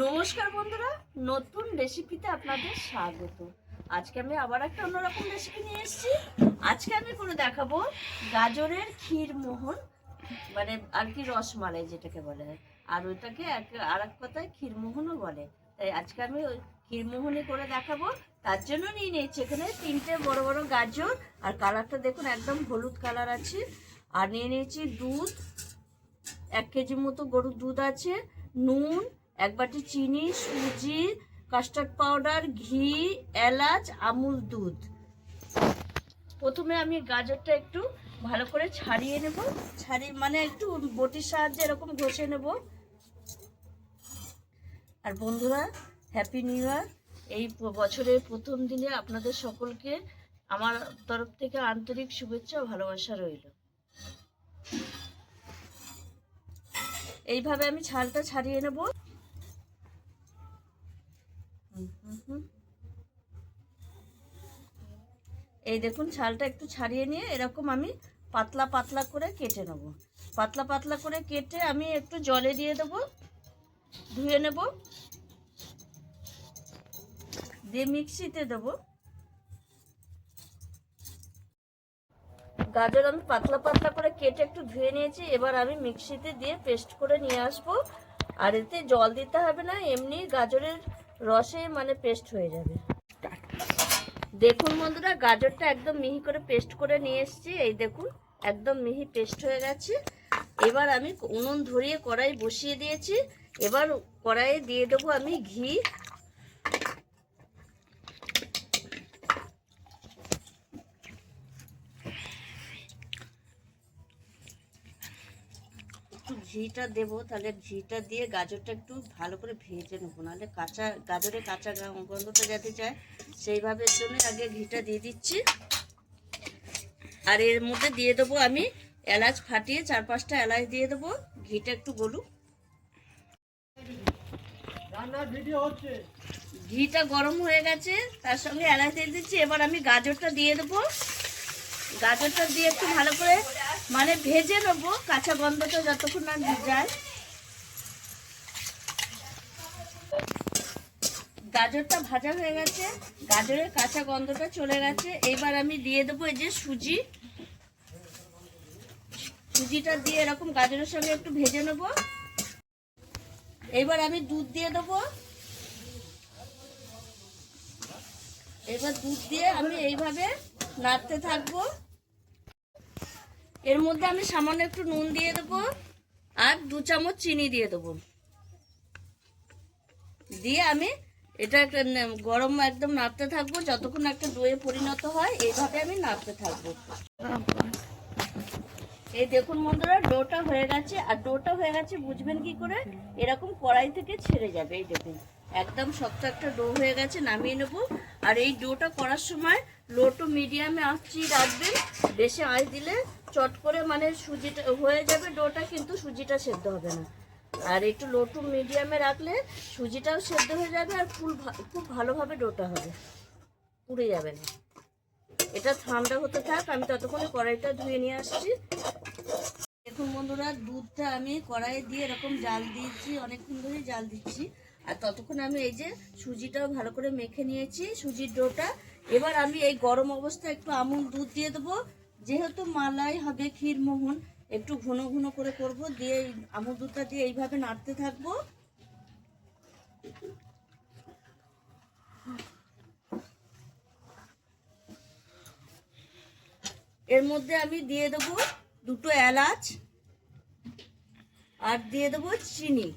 নমস্কার বন্ধুরা, নতুন রেসিপিতে আপনাদের স্বাগত। আজকে আমি আবার একটা অন্যরকম রেসিপি নিয়ে এসেছি। আজকে আমি করে দেখাবো গাজরের ক্ষীর মোহন মানে আর কি রসমালাই যেটাকে বলে। আর ওইটাকে আর এক কথায় ক্ষীরমোহনও বলে। তাই আজকে আমি ওই ক্ষীরমোহনই করে দেখাবো। তার জন্য নিয়ে নিয়েছি এখানে তিনটে বড় বড় গাজর। আর কালারটা দেখুন, একদম হলুদ কালার আছে। আর নিয়ে নিয়েছি দুধ, এক কেজি মতো গরুর দুধ আছে, নুন এক বাটি চিনি, সুজি কাস্টার্ড পাউডার ঘি, এলাচ, আমুল দুধ। প্রথমে আমি গাজরটা একটু ভালো করে ছাড়িয়ে নেব। ছাড়িয়ে মানে একটু বটির সাহায্যে এরকম ঘষে নেব। আর বন্ধুরা হ্যাপি নিউ ইয়ার এই বছরের প্রথম দিনে আপনাদের সকলকে আমার তরফ থেকে আন্তরিক শুভেচ্ছা ও ভালোবাসা রইল। এইভাবে আমি ছালটা ছাড়িয়ে নেব। এই দেখুন ছালটা একটু ছাড়িয়ে নিয়ে এরকম আমি পাতলা পাতলা করে কেটে নেব। পাতলা পাতলা করে কেটে আমি একটু জলে দিয়ে দেবো, ধুয়ে নেব, দিয়ে মিক্সিতে দেবো। গাজর আমি পাতলা পাতলা করে কেটে একটু ধুয়ে নিয়েছি, এবার আমি মিক্সিতে দিয়ে পেস্ট করে নিয়ে আসব। আর এতে জল দিতে হবে না, এমনি গাজরের রসে মানে পেস্ট হয়ে যাবে। দেখুন বন্ধুরা, গাজরটা একদম মিহি করে পেস্ট করে নিয়ে এসছি। এই দেখুন, একদম মিহি পেস্ট হয়ে গেছে। এবার আমি উনুন ধরিয়ে কড়াই বসিয়ে দিয়েছি। এবার কড়াইয়ে দিয়ে দেবো আমি ঘি ঘিটা দেবো তাহলে ঘিটা দিয়ে গাজরটা একটু ভালো করে ভেজে নেব। নাহলে কাঁচা গাজরে কাঁচা গন্ধটা যেতে চায় সেইভাবে জন্য আগে ঘিটা দিয়ে দিচ্ছি। আর এর মধ্যে দিয়ে দেবো আমি এলাচ ফাটিয়ে চার পাঁচটা এলাচ দিয়ে দেবো ঘিটা একটু গলুক। ঘিটা গরম হয়ে গেছে তার সঙ্গে এলাচ দিয়ে দিচ্ছি। এবার আমি গাজরটা দিয়ে দেবো। গাজরটা দিয়ে একটু ভালো করে মানে ভেজে নেব, কাঁচা গন্ধটা যতক্ষণ না যায় গাজরটা ভাজা হয়ে গেছে, গাজরের কাঁচা গন্ধটা চলে গেছে। এবার আমি দিয়ে দেবো এই যে সুজি। সুজিটা দিয়ে এরকম গাজরের সঙ্গে একটু ভেজে নেব। এবার আমি দুধ দিয়ে দেবো। এবার দুধ দিয়ে আমি এইভাবে নাড়তে থাকব। এর মধ্যে আমি সামান্য একটু নুন দিয়ে দেবো আর দু চামচ চিনি দিয়ে দেবো। দিয়ে আমি এটা একটা গরম একদম নাড়তে থাকব, যতক্ষণ একটা দইয়ে পরিণত হয়, এইভাবে আমি নাড়তে থাকব। এই দেখুন বন্ধুরা, ডোটা হয়ে গেছে। আর ডোটা হয়ে গেছে, বুঝবেন কি করে? এরকম কড়াই থেকে ছেড়ে যাবে, এই দেখুন। একদম শক্ত একটা ডো হয়ে গেছে, নামিয়ে নেব। আর এই ডোটা করার সময় লো টু মিডিয়ামে আঁচি রাখবেন। বেশি আঁচ দিলে চট করে মানে সুজিটা হয়ে যাবে ডোটা, কিন্তু সুজিটা সেদ্ধ হবে না। আর একটু লো টু মিডিয়ামে রাখলে সুজিটাও সেদ্ধ হয়ে যাবে আর ফুল খুব ভালোভাবে ডোটা হবে। পুড়ে যাবে না। এটা ঠান্ডা হতে থাক, আমি ততক্ষণে কড়াইটা ধুয়ে নিয়ে আসছি। দেখুন বন্ধুরা, দুধটা আমি কড়াইয়ে দিয়ে এরকম জাল দিয়েছি, অনেকক্ষণ ধরে জাল দিচ্ছি। আর ততক্ষণ আমি এই যে সুজিটাও ভালো করে মেখে নিয়েছি, সুজির ডোটা। এবার আমি এই গরম অবস্থায় একটু আমুল দুধ দিয়ে দেবো। যেহেতু মালাই হবে ক্ষীরমোহন একটু ঘন ঘন করে করব, দিয়ে আমুল দুধটা দিয়ে এইভাবে নাড়তে থাকব। এর মধ্যে আমি দিয়ে দেবো দুটো এলাচ আর দিয়ে দেবো চিনি।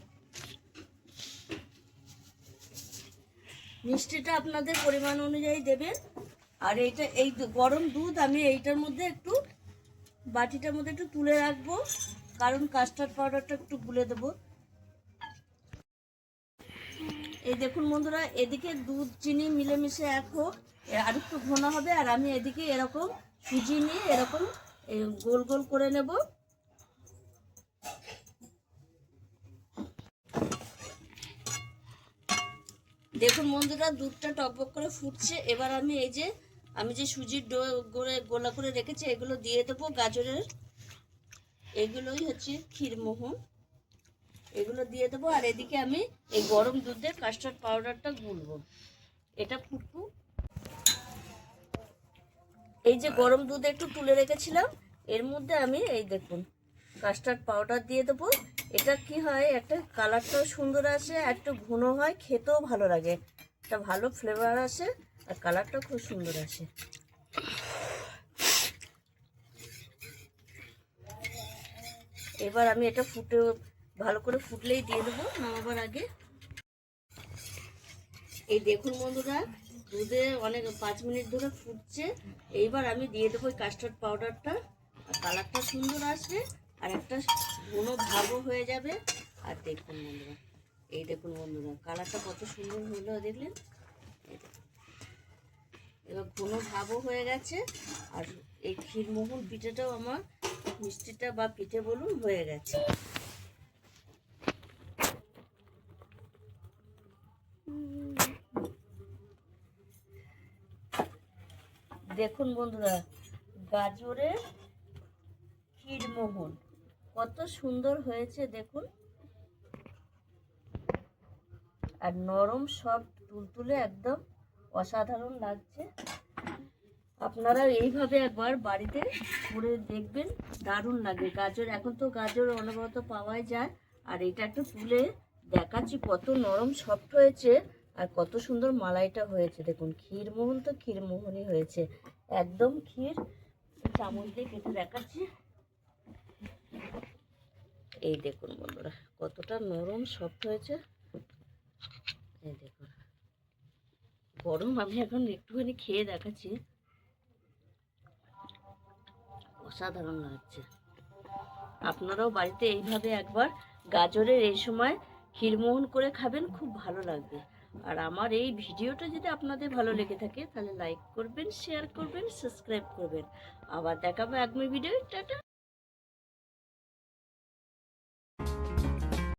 মিষ্টিটা আপনাদের পরিমাণ অনুযায়ী দেবেন। আর এইটা, এই গরম দুধ আমি এইটার মধ্যে একটু, বাটিটার মধ্যে একটু তুলে রাখব, কারণ কাস্টার্ড পাউডারটা একটু গুলে দেবো। এই দেখুন বন্ধুরা, এদিকে দুধ, চিনি মিলেমিশে এক হোক আর একটু ঘন হবে, আর আমি এদিকে এরকম সুজি নিয়ে এরকম গোল গোল করে নেব। দেখুন বন্ধুরা, দুধটা টকবক করে ফুটছে। এবার আমি এই যে, আমি যে সুজির ডো করে গোলা করে রেখেছি, এগুলো দিয়ে দেবো গাজরের। এগুলোই হচ্ছে ক্ষীরমোহন এগুলো দিয়ে দেবো, আর এদিকে আমি এই গরম দুধে কাস্টার্ড পাউডারটা গুলবো। এটা ফুটবো। এই যে গরম দুধ একটু তুলে রেখেছিলাম, এর মধ্যে আমি এই দেখুন কাস্টার্ড পাউডার দিয়ে দেবো। এটা কি হয়, একটা কালারটাও সুন্দর আসে একটু ঘন হয়, খেতেও ভালো লাগে। একটা ভালো ফ্লেভার আসে আর কালারটা খুব সুন্দর আসে। এবার আমি এটা ফুটে, ভালো করে ফুটলেই দিয়ে দেবো নামাবার আগে। এই দেখুন বন্ধুরা, দুধে অনেক, পাঁচ মিনিট ধরে ফুটছে। এইবার আমি দিয়ে দেবো ওই কাস্টার্ড পাউডারটা। আর কালারটা সুন্দর আসবে। আর একটা ঘন ভাবও হয়ে যাবে। আর দেখুন বন্ধুরা, এই দেখুন বন্ধুরা, কালারটা কত সুন্দর হলো দেখলেন? এবার ঘন ভাবও হয়ে গেছে, আর এই ক্ষীরমোহন পিঠেটাও আমার মিষ্টিটা বা পিঠে বলুন হয়ে গেছে। দেখুন বন্ধুরা, গাজরের ক্ষীরমোহন। কত সুন্দর হয়েছে, দেখুন। আর নরম সব তুলতুলে, একদম অসাধারণ লাগছে। আপনারা এইভাবে একবার বাড়িতে করে দেখবেন, দারুণ লাগে। গাজর, এখন তো গাজর অনবরত পাওয়াই যায়। আর এটা একটু তুলে দেখাচ্ছি, কত নরম, সফট হয়েছে। আর কত সুন্দর মালাইটা হয়েছে, দেখুন। ক্ষীরমোহন তো ক্ষীরমোহনই হয়েছে। একদম ক্ষীর। চামচ দিয়ে কেটে দেখাচ্ছি। এই দেখুন বন্ধুরা, কতটা নরম সফট হয়েছে। এই দেখুন, গরম আমি এখন একটুখানি খেয়ে দেখাচ্ছি। অসাধারণ লাগছে। আপনারাও বাড়িতে এইভাবে একবার গাজরের এই সময় ক্ষীরমোহন করে খাবেন, খুব ভালো লাগবে। আর আমার এই ভিডিওটা যদি আপনাদের ভালো লেগে থাকে, তাহলে লাইক করবেন শেয়ার করবেন সাবস্ক্রাইব করবেন। আবার দেখাবো আগামী ভিডিও টাটা!